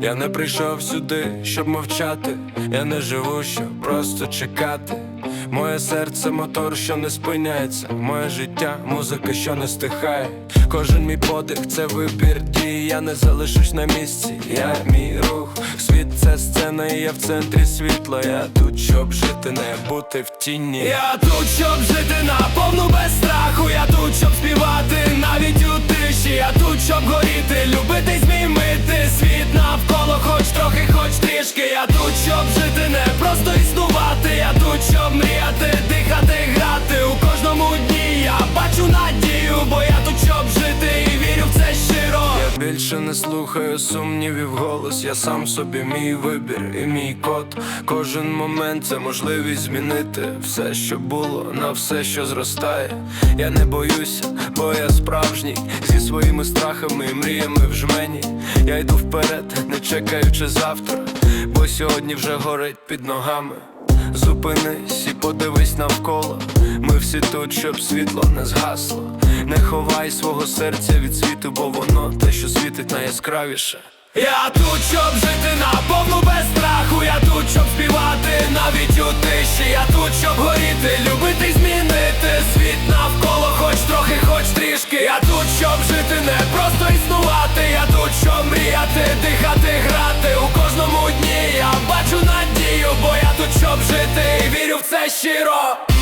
Я не прийшов сюди, щоб мовчати. Я не живу, щоб просто чекати. Моє серце мотор, що не спиняється. Моє життя, музика, що не стихає. Кожен мій подих, це вибір дії. Я не залишусь на місці. Я мій рух. Світ це сцена, і я в центрі світла. Я тут, щоб жити, не бути в тіні. Я тут, щоб жити наповну без страху. Хоч трішки. Я тут, щоб більше не слухаю сумнівів голос. Я сам собі мій вибір і мій код. Кожен момент це можливість змінити все, що було, на все, що зростає. Я не боюся, бо я справжній зі своїми страхами і мріями в жмені. Я йду вперед, не чекаючи завтра, бо сьогодні вже горить під ногами. Зупинись і подивись навколо. Ми всі тут, щоб світло не згасло. Не ховай свого серця від світу, бо воно те, що світить найяскравіше. Я тут, щоб жити наповну без страху. Я тут, щоб співати навіть у тиші. Я тут, щоб горіти, любити, змінити світ навколо, хоч трохи, хоч трішки. Я тут, щоб жити, не просто існувати. Я тут, щоб мріяти, дихати, грати. У кожному дні я бачу надію, бо я тут, щоб жити і вірю в це щиро.